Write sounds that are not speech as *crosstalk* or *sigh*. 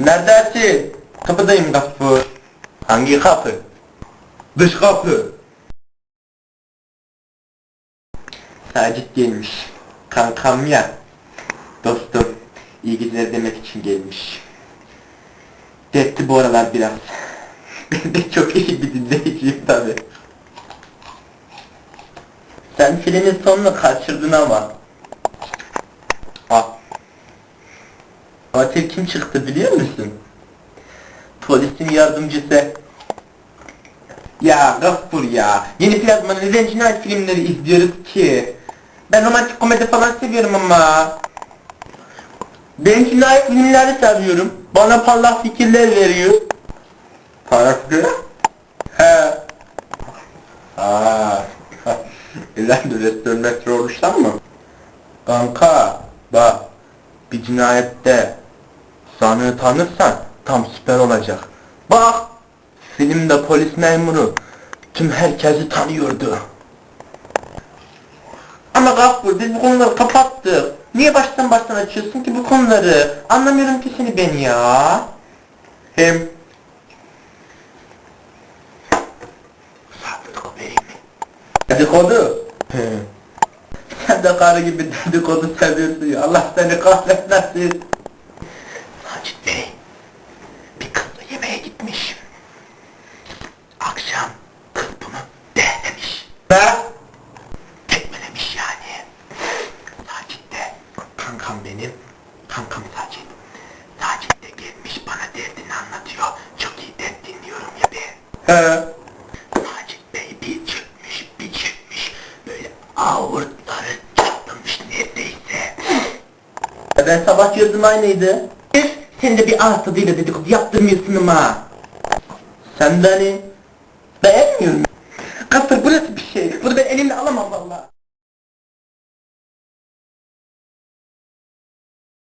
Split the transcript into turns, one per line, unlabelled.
Neredesin? Kapıdayım kapı. Hangi kapı? Dış kapı. Sacit gelmiş. Kankam ya. Dostum. iyi geceler demek için gelmiş. Dertli bu aralar biraz. *laughs* Ben de çok iyi bir dinleyiciyim tabi. Sen filmin sonunu kaçırdın ama. Katil kim çıktı biliyor musun? Polisin yardımcısı. Ya Gaffur ya. Yeni plazma neden cinayet filmleri izliyoruz ki? Ben romantik komedi falan seviyorum ama. Ben cinayet filmleri seviyorum. Bana parlak fikirler veriyor. Parlak fikirler? He. Aa. İleride restoran metro olursan mı? Kanka bak bir cinayette sanığı tanırsan tam süper olacak. Bak filmde polis memuru tüm herkesi tanıyordu. Ama Gaffur biz bu konuları kapattık. Niye baştan baştan açıyorsun ki bu konuları? Anlamıyorum ki seni ben ya. Hem? Dedikodu? He. Sen de karı gibi dedikodu seviyorsun ya. Allah seni kahretmesin. Sacit Bey, bir kızla yemeğe gitmiş. Akşam kız bunu dehlemiş. Ne? Tekmelemiş yani. Sacit de, kankam benim, kankam Sacit. Sacit de gelmiş bana derdini anlatıyor. Çok iyi dert dinliyorum ya ben. He. Sacit Bey bir çökmüş, bir çökmüş. Böyle avurtları çatlamış neredeyse. Ben sabah gördüm aynıydı. Sen de bir ağız tadıyla dedikodu yaptırmıyorsun ama. Sen de hani beğenmiyor musun? Kasır burası bir şey. Bunu ben elimle alamam vallahi.